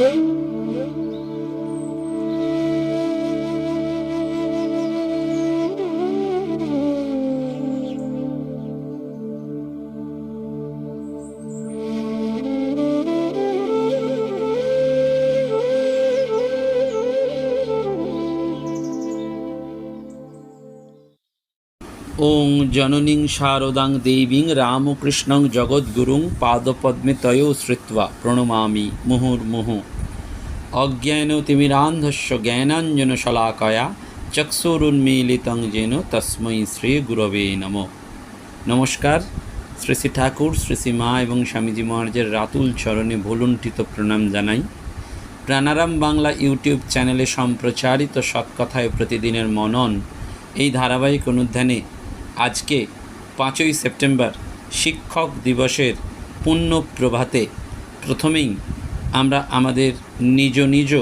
Música ওং জননীং শারদাং দেবীং রামকৃষ্ণং জগদ্গুরুং পাদপদ্মে তয়ো শ্রুত্বা প্রণমামি মুহুর্মুহু। অজ্ঞানতিমিরান্ধস্য জ্ঞানাঞ্জন শলাকয়া, চক্ষুরুন্মীলিতং যেন তস্মৈ শ্রী গুরবে নম। নমস্কার, শ্রী শ্রী ঠাকুর, শ্রী শ্রী মা এবং স্বামীজি মহারাজের রাতুল চরণে ভুলুণ্ঠিত প্রণাম জানাই। প্রাণারাম বাংলা ইউটিউব চ্যানেলে সম্প্রচারিত সৎকথায় প্রতিদিনের মনন, এই ধারাবাহিক অনুধ্যানে আজকে পাঁচই সেপ্টেম্বর শিক্ষক দিবসের পুণ্য প্রভাতে প্রথমেই আমরা আমাদের নিজ নিজ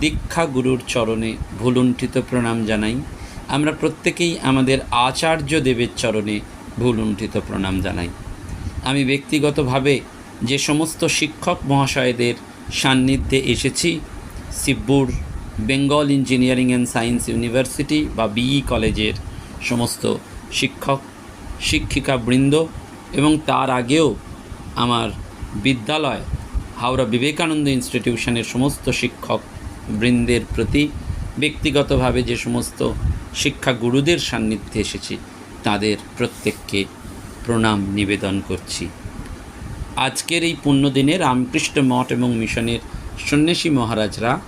দীক্ষা গুরুর চরণে ভুলুণ্ঠিত প্রণাম জানাই। আমরা প্রত্যেকেই আমাদের আচার্য দেবের চরণে ভুলুণ্ঠিত প্রণাম জানাই। আমি ব্যক্তিগতভাবে যে সমস্ত শিক্ষক মহাশয়দের সান্নিধ্যে এসেছি Shibpur Bengal engineering and science university বা বিই কলেজের সমস্ত শিক্ষক শিক্ষিকা বৃন্দ এবং তার আগেও আমার বিদ্যালয়, হাওড়া বিবেকানন্দ ইনস্টিটিউশনের সমস্ত শিক্ষক বৃন্দের প্রতি ব্যক্তিগতভাবে যে সমস্ত শিক্ষা গুরুদের সান্নিধ্যে এসেছি, তাদের প্রত্যেককে প্রণাম, নিবেদন করছি। আজকের এই পুণ্যদিনে রামকৃষ্ণ মঠ এবং মিশনের সন্ন্যাসী মহারাজরা,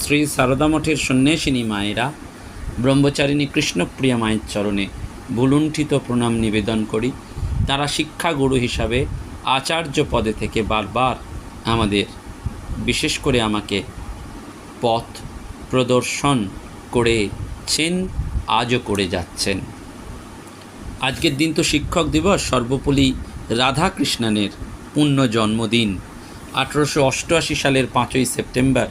শ্রী সারদা মঠের সন্ন্যাসিনী মায়েরা, ব্রহ্মচারিণী কৃষ্ণপ্রিয়া মায়ের চরণে ভুলুণ্ঠিত প্রণাম নিবেদন করি। তারা শিক্ষাগুরু হিসাবে আচার্য পদে থেকে বারবার আমাদের, বিশেষ করে আমাকে, পথ প্রদর্শন করেছেন, আজও করে যাচ্ছেন। আজকের দিন তো শিক্ষক দিবস, সর্বপল্লী রাধাকৃষ্ণনের পূর্ণ জন্মদিন আঠেরোশো অষ্টআশি সালের পাঁচই সেপ্টেম্বর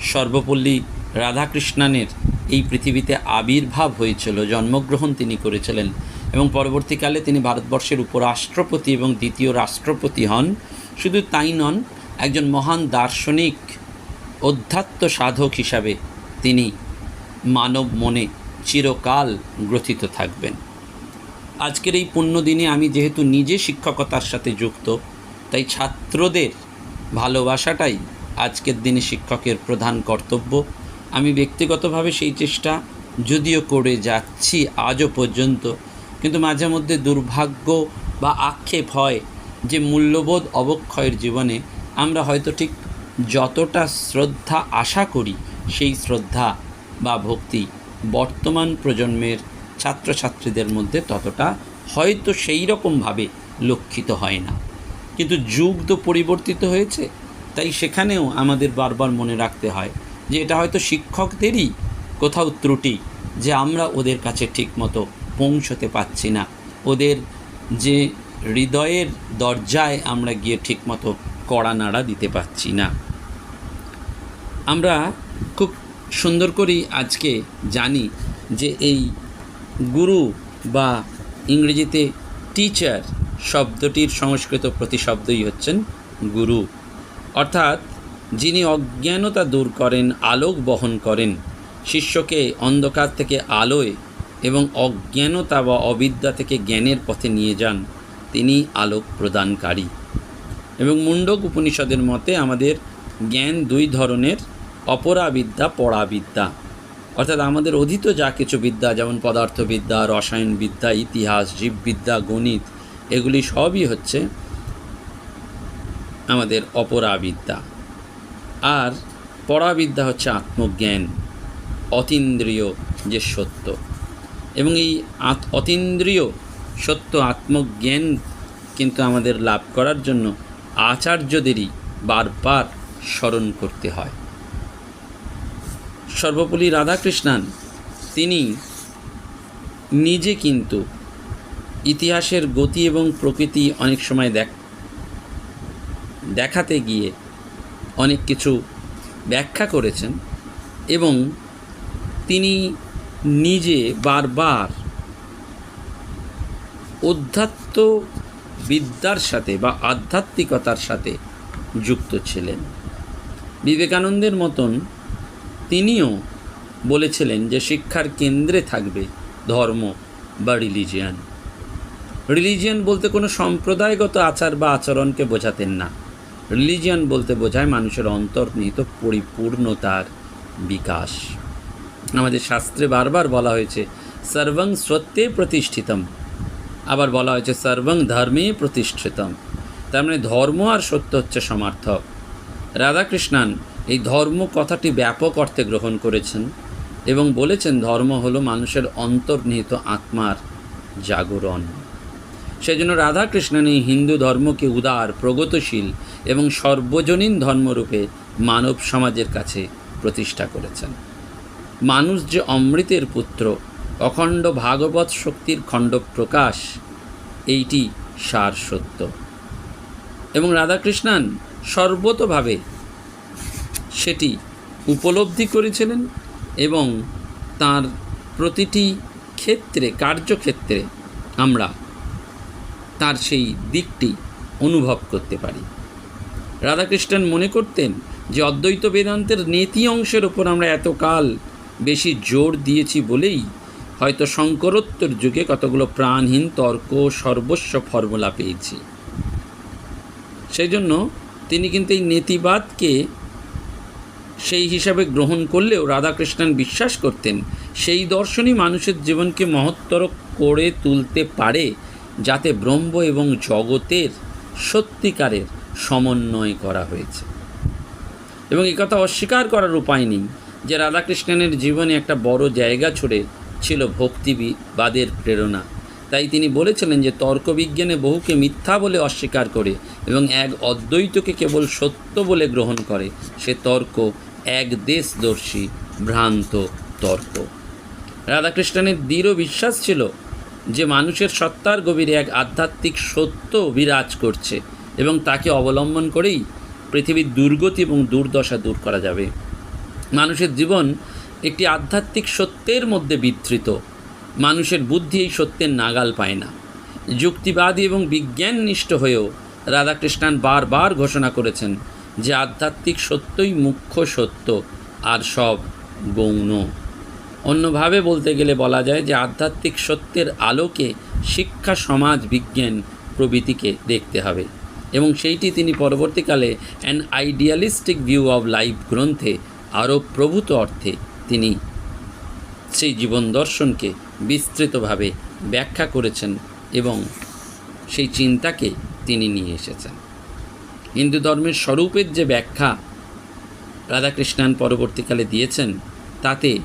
সর্বপল্লী রাধাকৃষ্ণনের এই পৃথিবীতে আবির্ভাব হয়েছিল, জন্মগ্রহণ তিনি করেছিলেন এবং পরবর্তীকালে তিনি ভারতবর্ষের উপরাষ্ট্রপতি এবং দ্বিতীয় রাষ্ট্রপতি হন। শুধু তাই নন, একজন মহান দার্শনিক, অধ্যাত্ম সাধক হিসাবে তিনি মানব মনে চিরকাল গ্রথিত থাকবেন। আজকের এই পুণ্যদিনে আমি যেহেতু নিজে শিক্ষকতার সাথে যুক্ত, তাই ছাত্রদের ভালোবাসাটাই আজকের দিনে শিক্ষকের প্রধান কর্তব্য। আমি ব্যক্তিগতভাবে সেই চেষ্টা যদিও করে যাচ্ছি আজও পর্যন্ত, কিন্তু মাঝে মধ্যে দুর্ভাগ্য বা আক্ষেপ হয় যে মূল্যবোধ অবক্ষয়ের জীবনে আমরা হয়তো ঠিক যতটা শ্রদ্ধা আশা করি সেই শ্রদ্ধা বা ভক্তি বর্তমান প্রজন্মের ছাত্রছাত্রীদের মধ্যে ততটা হয়তো সেই রকমভাবে লক্ষিত হয় না। কিন্তু যুগ তো পরিবর্তিত হয়েছে, তাই সেখানেও আমাদের বারবার মনে রাখতে হয় যে এটা হয়তো শিক্ষকদেরই কোথাও ত্রুটি যে আমরা ওদের কাছে ঠিকমতো পৌঁছতে পারছি না। ওদের যে হৃদয়ের দরজায় আমরা গিয়ে ঠিকমতো কড়া নাড়া দিতে পারছি না। আমরা খুব সুন্দর করেই আজকে জানি যে এই গুরু বা ইংরেজিতে টিচার শব্দটির সংস্কৃত প্রতিশব্দই হচ্ছেন গুরু। অর্থাৎ যিনি অজ্ঞানতা দূর করেন, আলোক বহন করেন। শিষ্যকে অন্ধকার থেকে আলোয় এবং অজ্ঞানতা বা অবিদ্যা থেকে জ্ঞানের পথে নিয়ে যান। তিনি আলোক প্রদানকারী। এবং মুন্ডক উপনিষদের মতে আমাদের জ্ঞান দুই ধরনের, অপরাবিদ্যা, পরাবিদ্যা। অর্থাৎ আমাদের অধীত যা কিছু বিদ্যা, যেমন পদার্থবিদ্যা, রসায়নবিদ্যা, ইতিহাস, জীববিদ্যা, গণিত, এগুলি সবই হচ্ছে আমাদের অপরাবিদ্যা। আর পরাবিদ্যা হচ্ছে আত্মজ্ঞান, অতীন্দ্রিয় যে সত্য। এবং এই অতীন্দ্রিয় সত্য, আত্মজ্ঞান কিন্তু আমাদের লাভ করার জন্য আচার্যদেরই বারবার স্মরণ করতে হয়। সর্বপল্লী রাধাকৃষ্ণান, তিনি নিজে কিন্তু ইতিহাসের গতি এবং প্রকৃতি অনেক সময় দেখ, দেখাতে গিয়ে অনেক কিছু ব্যাখ্যা করেছেন এবং তিনি নিজে বারবার অধ্যাত্ম বিদ্যার সাথে বা আধ্যাত্মিকতার সাথে যুক্ত ছিলেন। বিবেকানন্দের মতন তিনিও বলেছিলেন যে শিক্ষার কেন্দ্রে থাকবে ধর্ম বা রিলিজিয়ান। রিলিজিয়ান বলতে কোনো সম্প্রদায়গত আচার বা আচরণকে বোঝাতেন না। রিলিজিয়ান বলতে বোঝায় মানুষের অন্তর্নিহিত পরিপূর্ণতার বিকাশ। আমাদের শাস্ত্রে বারবার বলা হয়েছে, সর্বং সত্যে প্রতিষ্ঠিতম। আবার বলা হয়েছে, সর্বং ধর্মে প্রতিষ্ঠিতম। তার মানে ধর্ম আর সত্য হচ্ছে সমার্থক। রাধাকৃষ্ণান এই ধর্ম কথাটি ব্যাপক অর্থে গ্রহণ করেছেন এবং বলেছেন, ধর্ম হলো মানুষের অন্তর্নিহিত আত্মার জাগরণ। সেজন্য রাধাকৃষ্ণন এই হিন্দু ধর্মকে উদার, প্রগতিশীল এবং সর্বজনীন ধর্মরূপে মানব সমাজের কাছে প্রতিষ্ঠা করেছেন। মানুষ যে অমৃতের পুত্র, অখণ্ড ভাগবত শক্তির খণ্ড প্রকাশ, এইটি সার সত্য। এবং রাধাকৃষ্ণান সর্বতভাবে সেটি উপলব্ধি করেছিলেন এবং তার প্রতিটি ক্ষেত্রে, কার্যক্ষেত্রে আমরা তার সেই দিকটি অনুভব করতে পারি। রাধাকৃষ্ণন মনে করতেন যে অদ্বৈত বেদান্তের নীতি অংশের ওপর আমরা এতকাল বেশি জোর দিয়েছি বলেই হয়তো শঙ্করোত্তর যুগে কতগুলো প্রাণহীন তর্ক, সর্বস্ব ফর্মুলা পেয়েছি। সেই জন্য তিনি কিন্তু এই নেতিবাদকে সেই হিসাবে গ্রহণ করলেও রাধাকৃষ্ণন বিশ্বাস করতেন, সেই দর্শনই মানুষের জীবনকে মহত্তর করে তুলতে পারে যাতে ব্রহ্ম এবং জগতের সত্যিকারের সমন্বয় করা হয়েছে। এবং এই কথা অস্বীকার করার উপায় নেই যে রাধাকৃষ্ণনের জীবনে একটা বড় জায়গা ছুড়ে ছিল ভক্তিবাদের প্রেরণা। তাই তিনি বলেছিলেন যে তর্কবিজ্ঞানে বহুকে মিথ্যা বলে অস্বীকার করে এবং এক অদ্বৈতকে কেবল সত্য বলে গ্রহণ করে, সে তর্ক এক দেশদর্শী ভ্রান্ত তর্ক। রাধাকৃষ্ণের দৃঢ় বিশ্বাস ছিল যে মানুষের সত্তার গভীরে এক আধ্যাত্মিক সত্য বিরাজ করছে এবং তাকে অবলম্বন করেই পৃথিবীর দুর্গতি এবং দুর্দশা দূর করা যাবে। মানুষের জীবন একটি আধ্যাত্মিক সত্যের মধ্যে বিধৃত। মানুষের বুদ্ধি এই সত্যের নাগাল পায় না। যুক্তিবাদী এবং বিজ্ঞাননিষ্ঠ হয়েও রাধাকৃষ্ণান বারবার ঘোষণা করেছেন যে আধ্যাত্মিক সত্যই মুখ্য সত্য, আর সব গৌণ। অন্যভাবে বলতে গেলে বলা যায় যে আধ্যাত্মিক সত্যের আলোকে শিক্ষা, সমাজ, বিজ্ঞান প্রভৃতিকে দেখতে হবে। এবং সেইটি তিনি পরবর্তীকালে an idealistic view of life গ্রন্থে আরও প্রভূত অর্থে তিনি সেই জীবন দর্শনকে বিস্তৃতভাবে ব্যাখ্যা করেছেন এবং সেই চিন্তাকে তিনি নিয়ে এসেছেন। হিন্দু ধর্মের স্বরূপের যে ব্যাখ্যা রাধাকৃষ্ণান পরবর্তীকালে দিয়েছেন, তাতে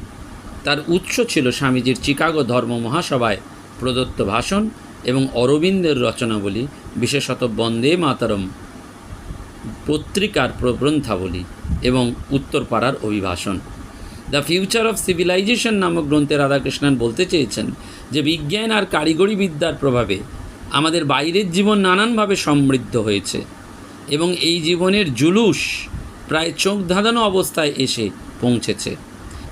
তার উৎস ছিল স্বামীজির চিকাগো ধর্ম মহাসভায় প্রদত্ত ভাষণ এবং অরবিন্দের রচনাবলী, বিশেষত বন্দে মাতারম পত্রিকার প্রগ্রন্থাবলী এবং উত্তরপাড়ার অভিভাষণ। দ্য ফিউচার অফ সিভিলাইজেশন নামক গ্রন্থে রাধাকৃষ্ণন বলতে চেয়েছেন যে, বিজ্ঞান আর কারিগরি বিদ্যার প্রভাবে আমাদের বাইরের জীবন নানানভাবে সমৃদ্ধ হয়েছে এবং এই জীবনের জুলুস প্রায় চোখ ধাঁধানো অবস্থায় এসে পৌঁছেছে।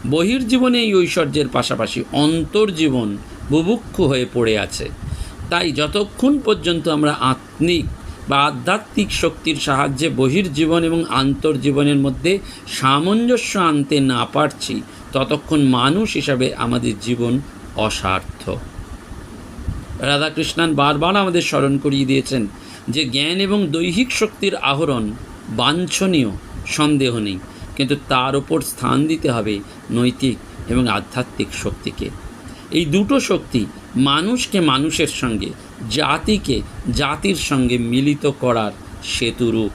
বহির্জীবনে এই ঐশ্বর্যের পাশাপাশি অন্তর্জীবন বুভুক্ষু হয়ে পড়ে আছে। তাই যতক্ষণ পর্যন্ত আমরা আত্মিক বা আধ্যাত্মিক শক্তির সাহায্যে বহির্জীবন এবং আন্তর্জীবনের মধ্যে সামঞ্জস্য আনতে না পারছি, ততক্ষণ মানুষ হিসাবে আমাদের জীবন অসার্থক রাধাকৃষ্ণান বারবার আমাদের স্মরণ করিয়ে দিয়েছেন যে জ্ঞান এবং দৈহিক শক্তির আহরণ বাঞ্ছনীয়, সন্দেহ নেই। কিন্তু তার ওপর স্থান দিতে হবে নৈতিক এবং আধ্যাত্মিক শক্তিকে। এই দুটো শক্তি মানুষকে মানুষের সঙ্গে, জাতিকে জাতির সঙ্গে মিলিত করার সেতুরূপ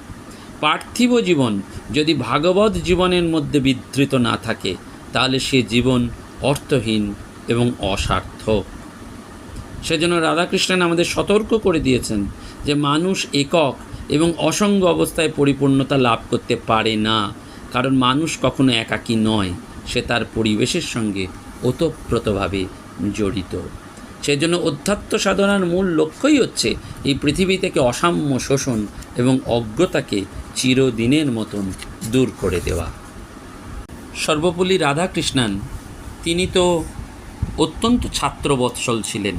পার্থিব জীবন যদি ভাগবত জীবনের মধ্যে বিধৃত না থাকে, তাহলে সে জীবন অর্থহীন এবং অসার্থক সেজন্য রাধাকৃষ্ণন আমাদের সতর্ক করে দিয়েছেন যে মানুষ একক এবং অসঙ্গ অবস্থায় পরিপূর্ণতা লাভ করতে পারে না। কারণ মানুষ কখনো একাকী নয়, সে তার পরিবেশের সঙ্গে ওতপ্রোতভাবে জড়িত। সেজন্য অধ্যাত্ম সাধনার মূল লক্ষ্যই হচ্ছে এই পৃথিবী থেকে অসাম্য শোষণ এবং অজ্ঞতাকে চিরদিনের মতন দূর করে দেওয়া। সর্বপল্লী রাধাকৃষ্ণান, তিনি তো অত্যন্ত ছাত্রবৎসল ছিলেন।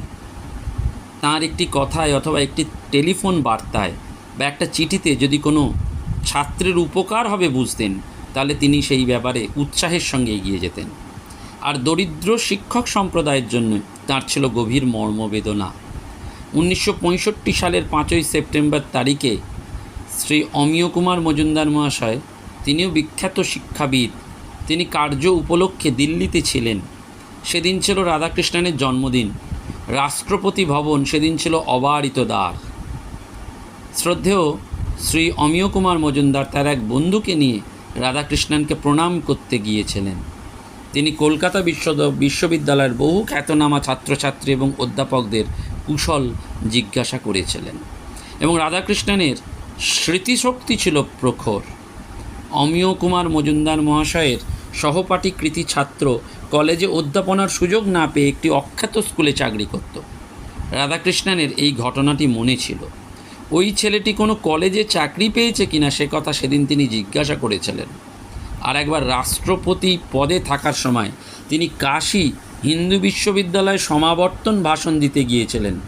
তার একটি কথায় অথবা একটি টেলিফোন বার্তায় বা একটা চিঠিতে যদি কোনো ছাত্রের উপকার হবে বুঝতেন তাহলে তিনি সেই ব্যাপারে উৎসাহের সঙ্গে এগিয়ে যেতেন। আর দরিদ্র শিক্ষক সম্প্রদায়ের জন্য তার ছিল গভীর মর্মবেদনা। উনিশশো পঁয়ষট্টি সালের পাঁচই সেপ্টেম্বর তারিখে শ্রী অমিয় কুমার মজুমদার মহাশয়, তিনিও বিখ্যাত শিক্ষাবিদ, তিনি কার্য উপলক্ষে দিল্লিতে ছিলেন। সেদিন ছিল রাধাকৃষ্ণনের জন্মদিন। রাষ্ট্রপতি ভবন সেদিন ছিল অবারিত দ্বার। শ্রদ্ধেয় শ্রী অমিয় কুমার মজুমদার তার এক বন্ধুকে নিয়ে রাধাকৃষ্ণনকে প্রণাম করতে গিয়েছিলেন। তিনি কলকাতা বিশ্ব বিশ্ববিদ্যালয়ের বহু খ্যাতনামা ছাত্রছাত্রী এবং অধ্যাপকদের কুশল জিজ্ঞাসা করেছিলেন এবং রাধাকৃষ্ণনের স্মৃতিশক্তি ছিল প্রখর। অমিয় কুমার মজুমদার মহাশয়ের সহপাঠী কৃতি ছাত্র কলেজে অধ্যাপনার সুযোগ না পেয়ে একটি অখ্যাত স্কুলে চাকরি করত। রাধাকৃষ্ণনের এই ঘটনাটি মনে ছিল। ওই ছেলেটি কোনো কলেজে চাকরি পেয়েছে কিনা সে কথা সেদিন তিনি জিজ্ঞাসা করেছিলেন। আর একবার রাষ্ট্রপতি পদে থাকার সময় তিনি কাশী হিন্দু বিশ্ববিদ্যালয়ে সমাবর্তন ভাষণ দিতে গিয়েছিলেন।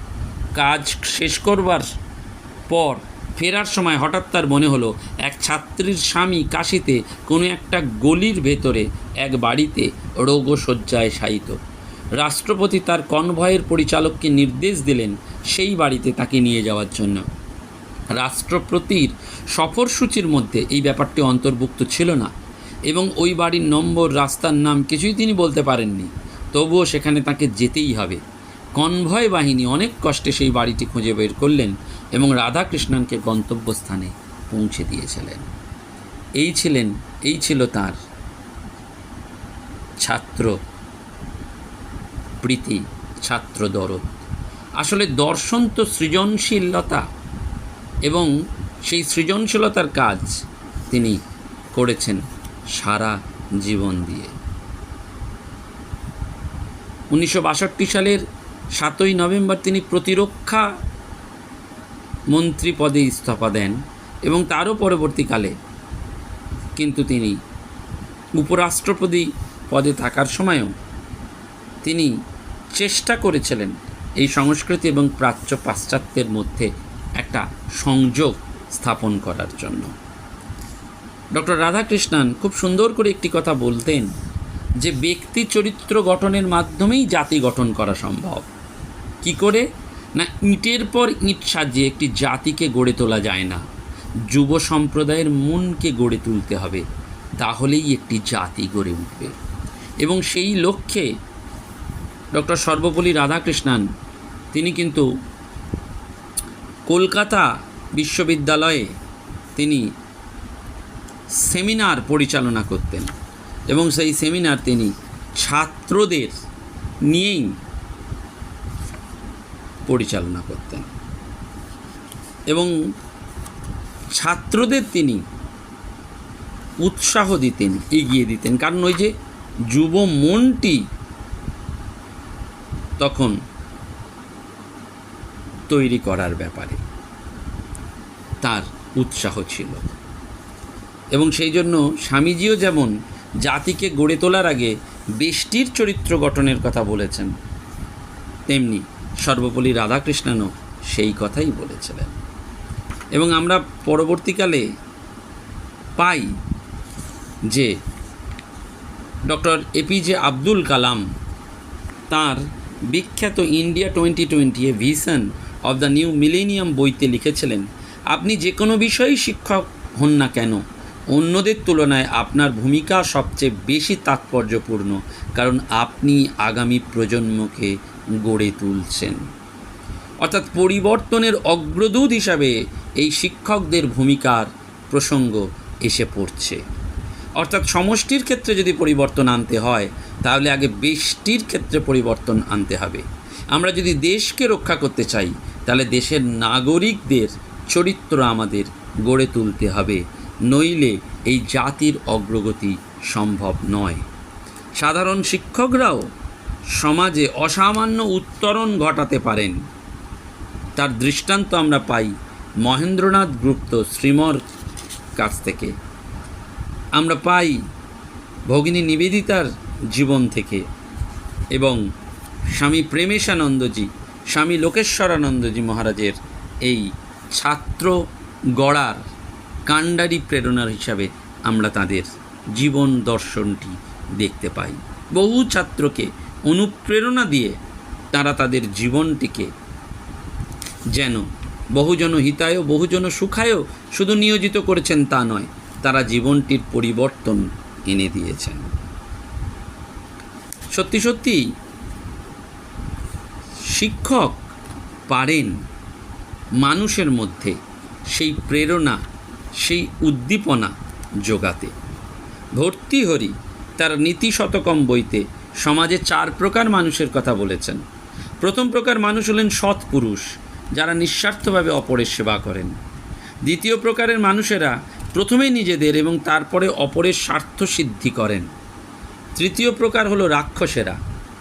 কাজ শেষ করবার পর ফেরার সময় হঠাৎ তার মনে হলো, এক ছাত্রীর স্বামী কাশিতে কোনো একটা গলির ভেতরে এক বাড়িতে রোগশয্যায় শায়িত। রাষ্ট্রপতি তার কনভয়ের পরিচালককে নির্দেশ দিলেন সেই বাড়িতে তাকে নিয়ে যাওয়ার জন্য। রাষ্ট্রপতির সফরসূচির মধ্যে এই ব্যাপারটি অন্তর্ভুক্ত ছিল না এবং ওই বাড়ির নম্বর, রাস্তার নাম কিছুই তিনি বলতে পারেননি। তবুও সেখানে তাকে যেতেই হবে। কনভয় বাহিনী অনেক কষ্টে সেই বাড়িটি খুঁজে বের করলেন এবং রাধাকৃষ্ণনকে গন্তব্যস্থানে পৌঁছে দিয়েছিলেন। এই ছিলেন, এই ছিল তার ছাত্র প্রীতি, ছাত্র দরদ। আসলে দর্শন তো সৃজনশীলতা। এবং সেই সৃজনশীলতার কাজ তিনি করেছেন সারা জীবন দিয়ে। উনিশশো বাষট্টি সালের সাতই নভেম্বর তিনি প্রতিরক্ষা মন্ত্রী পদে ইস্তফা দেন এবং তারও পরবর্তীকালে কিন্তু তিনি উপরাষ্ট্রপতি পদে থাকার সময়ও তিনি চেষ্টা করেছিলেন এই সংস্কৃতি এবং প্রাচ্য পাশ্চাত্যের মধ্যে একটা সংযোগ স্থাপন করার জন্য। ডক্টর রাধাকৃষ্ণন খুব সুন্দর করে একটি কথা বলতেন যে, ব্যক্তি চরিত্র গঠনের মাধ্যমেই জাতি গঠন করা সম্ভব। কি করে? না, ইঁটের পর ইঁট সাজিয়ে একটি জাতিকে গড়ে তোলা যায় না। যুব সম্প্রদায়ের মনকে গড়ে তুলতে হবে, তাহলেই একটি জাতি গড়ে উঠবে। এবং সেই লক্ষ্যে ডক্টর সর্বপল্লী রাধাকৃষ্ণন, তিনি কিন্তু কলকাতা বিশ্ববিদ্যালয়ে তিনি সেমিনার পরিচালনা করতেন এবং সেই সেমিনার তিনি ছাত্রদের নিয়েই পরিচালনা করতেন। এবং ছাত্রদের তিনি উৎসাহ দিতেন, এগিয়ে দিতেন। কারণ ওই যে যুব মনটি তখন তৈরি করার ব্যাপারে। তার উৎসাহ ছিল। এবং সেই জন্য স্বামীজিও যেমন জাতিকে গড়ে তোলার আগে বেষ্টির চরিত্র গঠনের কথা বলেছেন, তেমনি সর্বপল্লী রাধাকৃষ্ণনও সেই কথাই বলেছিলেন। এবং আমরা পরবর্তীকালে পাই যে ডক্টর এপিজে আব্দুল কালাম তার বিখ্যাত India twenty twenty a vision of the new millennium বইতে লিখেছিলেন, আপনি যে কোনো বিষয়েই শিক্ষক হন না কেন, অন্যদের তুলনায় আপনার ভূমিকা সবচেয়ে বেশি তাৎপর্যপূর্ণ, কারণ আপনি আগামী প্রজন্মকে গড়ে তুলছেন। অর্থাৎ পরিবর্তনের অগ্রদূত হিসাবে এই শিক্ষকদের ভূমিকার প্রসঙ্গ এসে পড়ছে। অর্থাৎ সমষ্টির ক্ষেত্রে যদি পরিবর্তন আনতে হয়, তাহলে আগে বেষ্টির ক্ষেত্রে পরিবর্তন আনতে হবে। আমরা যদি দেশকে রক্ষা করতে চাই তাহলে দেশের নাগরিকদের চরিত্র আমাদের গড়ে তুলতে হবে। নইলে এই জাতির অগ্রগতি সম্ভব নয়। সাধারণ শিক্ষকরাও সমাজে অসামান্য উত্তরণ ঘটাতে পারেন। তার দৃষ্টান্ত আমরা পাই মহেন্দ্রনাথ গুপ্ত শ্রীমর কাছ থেকে। আমরা পাই ভগিনী নিবেদিতার জীবন থেকে এবং স্বামী প্রেমেশানন্দজি স্বামী লোকেশ্বরানন্দজি মহারাজের এই ছাত্র গড়ার কাণ্ডারি প্রেরণার হিসাবে আমরা তাদের জীবন দর্শনটি দেখতে পাই। বহু ছাত্রকে অনুপ্রেরণা দিয়ে তারা তাদের জীবনটিকে যেন বহুজন হিতায় বহুজন সুখায়ও শুধু নিয়োজিত করেছেন তা নয়, তারা জীবনটির পরিবর্তন এনে দিয়েছেন। সত্যি সত্যি শিক্ষক পারেন মানুষের মধ্যে সেই প্রেরণা, সেই উদ্দীপনা যোগাতে ভর্তিহরি তার নীতি শতকম বইতে সমাজে চার প্রকার মানুষের কথা বলেছেন। প্রথম প্রকার মানুষ হলেন সৎ পুরুষ, যারা নিঃস্বার্থভাবে অপরের সেবা করেন। দ্বিতীয় প্রকারের মানুষেরা প্রথমে নিজেদের এবং তারপরে অপরের স্বার্থ সিদ্ধি করেন। তৃতীয় প্রকার হলো রাক্ষসেরা,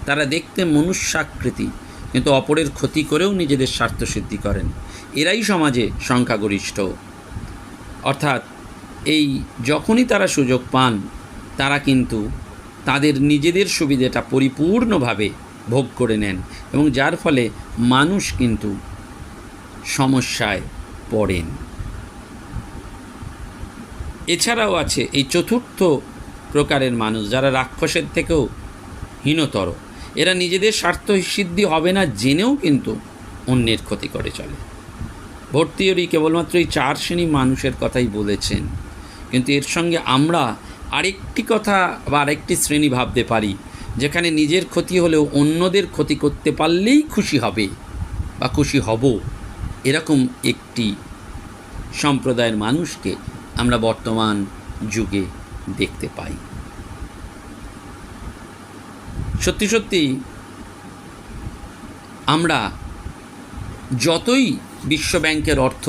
তারা দেখতে মনুষ্যাকৃতি কিন্তু অপরের ক্ষতি করেও নিজেদের স্বার্থ সিদ্ধি করেন। এরাই সমাজে সংখ্যাগরিষ্ঠ। অর্থাৎ এই যখনই তারা সুযোগ পান, তারা কিন্তু তাদের নিজেদের সুবিধাটা পরিপূর্ণভাবে ভোগ করে নেন এবং যার ফলে মানুষ কিন্তু সমস্যায় পড়েন। এছাড়াও আছে এই চতুর্থ প্রকারের মানুষ যারা রাক্ষসের থেকেও হীনতর। এরা নিজেদের স্বার্থ সিদ্ধি হবে না জেনেও কিন্তু অন্যের ক্ষতি করে চলে। ভর্তিয়রি কেবলমাত্র এই চার শ্রেণি মানুষের কথাই বলেছেন। কিন্তু এর সঙ্গে আমরা আরেকটি কথা বা আরেকটি শ্রেণি ভাবতে পারি, যেখানে নিজের ক্ষতি হলেও অন্যদের ক্ষতি করতে পারলেই খুশি হবে বা খুশি হব। এরকম একটি সম্প্রদায়ের মানুষকে আমরা বর্তমান যুগে দেখতে পাই। সত্যি সত্যি, আমরা যতই বিশ্ব ব্যাংকের অর্থ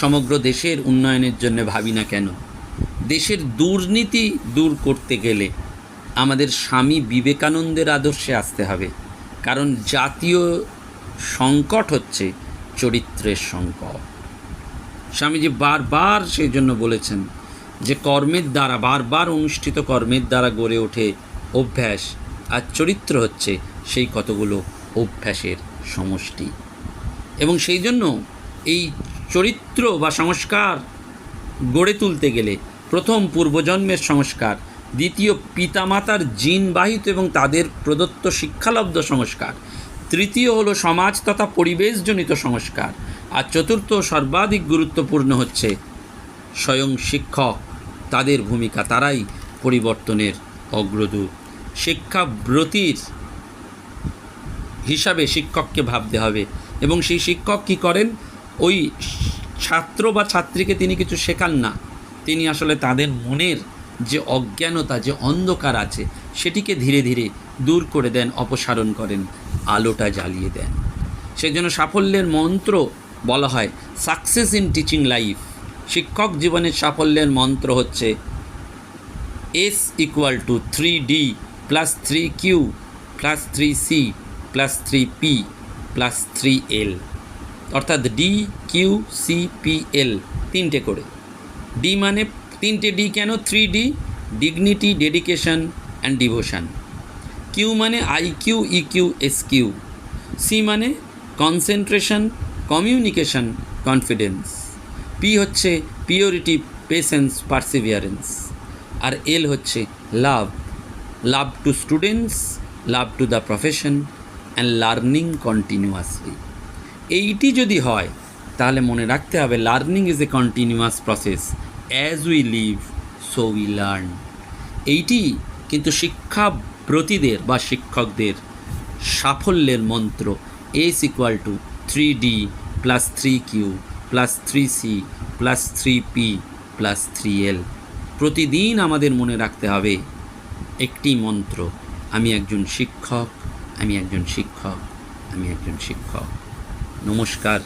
সমগ্র দেশের উন্নয়নের জন্য ভাবি না কেন, দেশের দুর্নীতি দূর করতে গেলে আমাদের স্বামী বিবেকানন্দের আদর্শে আসতে হবে। কারণ জাতীয় সংকট হচ্ছে চরিত্রের সংকট। স্বামীজি বারবার সেই জন্য বলেছেন যে কর্মের দ্বারা, বারবার অনুষ্ঠিত কর্মের দ্বারা গড়ে ওঠে অভ্যাস আর চরিত্র হচ্ছে সেই কতগুলো অভ্যাসের সমষ্টি। এবং সেই জন্য এই চরিত্র বা সংস্কার গড়ে তুলতে গেলে প্রথম পূর্বজন্মের সংস্কার, দ্বিতীয় পিতামাতার জিনবাহিত এবং তাদের প্রদত্ত শিক্ষালব্ধ সংস্কার, তৃতীয় হলো সমাজ তথা পরিবেশজনিত সংস্কার, আর চতুর্থ সর্বাধিক গুরুত্বপূর্ণ হচ্ছে স্বয়ং শিক্ষক। তাদের ভূমিকা তারাই পরিবর্তনের অগ্রদূত। শিক্ষাব্রতির হিসাবে শিক্ষককে ভাবতে হবে। এবং সেই শিক্ষক কি করেন? ওই ছাত্র বা ছাত্রীকে তিনি কিছু শেখান না। তিনি আসলে তাদের মনের যে অজ্ঞানতা, যে অন্ধকার আছে, সেটিকে ধীরে ধীরে দূর করে দেন, অপসারণ করেন, আলোটা জ্বালিয়ে দেন। সেজন্য সাফল্যের মন্ত্র বলা হয় সাকসেস ইন টিচিং লাইফ শিক্ষক জীবনের সাফল্যের মন্ত্র হচ্ছে S equal to three D plus three Q plus three C plus three P plus three L অর্থাৎ D Q C P L তিনটে করে। ডি মানে তিনটে ডি কেন? Three D dignity dedication and devotion Q মানে I Q E Q S Q C মানে concentration communication confidence P হচ্ছে purity patience perseverance আর এল হচ্ছে love. Love to students, love to the profession and learning continuously. এইটি যদি হয়, তাহলে মনে রাখতে হবে learning is a continuous process. As we live so we learn এইটি কিন্তু শিক্ষাব্রতীদের বা শিক্ষকদের সাফল্যের মন্ত্র। S equal to three D plus three Q plus three C plus three P plus three L প্রতিদিন আমাদের মনে রাখতে হবে, একটি মন্ত্র, আমি একজন শিক্ষক, আমি একজন শিক্ষক, আমি একজন শিক্ষক। নমস্কার,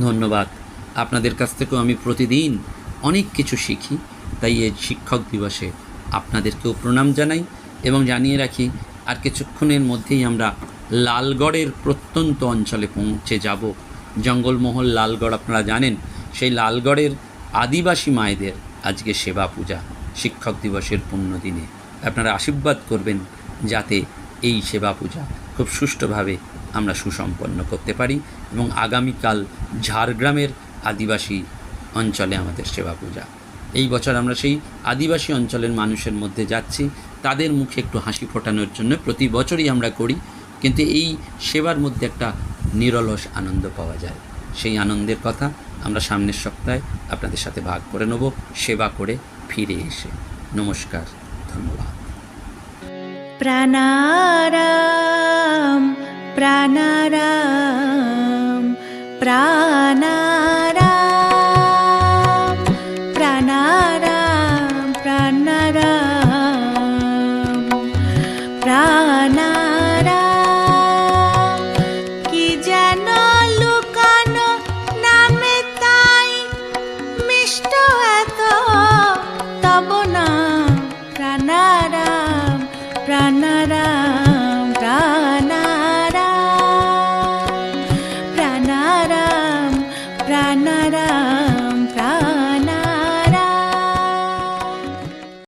ধন্যবাদ। আপনাদের কাছ থেকেও আমি প্রতিদিন অনেক কিছু শিখি, তাই এই শিক্ষক দিবসে আপনাদেরকেও প্রণাম জানাই এবং জানিয়ে রাখি, আর কিছুক্ষণের মধ্যেই আমরা লালগড়ের প্রত্যন্ত অঞ্চলে পৌঁছে যাব। জঙ্গলমহল লালগড়, আপনারা জানেন, সেই লালগড়ের আদিবাসী মায়েদের আজকে সেবা পূজা, শিক্ষক দিবসের পুণ্যদিনে। আপনারা আশীর্বাদ করবেন যাতে এই সেবা পূজা খুব সুষ্ঠুভাবে আমরা সুসম্পন্ন করতে পারি এবং আগামীকাল ঝাড়গ্রামের আদিবাসী অঞ্চলে আমাদের সেবা পূজা। এই বছর আমরা সেই আদিবাসী অঞ্চলের মানুষের মধ্যে যাচ্ছি, তাদের মুখে একটু হাসি ফোটানোর জন্য প্রতি বছরই আমরা করি, কিন্তু এই সেবার মধ্যে একটা নিরলস আনন্দ পাওয়া যায়। সেই আনন্দের কথা আমরা সামনের সপ্তাহে আপনাদের সাথে ভাগ করে নেব, সেবা করে ফিরে এসে। নমস্কার, ধন্যবাদ। প্রাণারাম প্রাণারাম।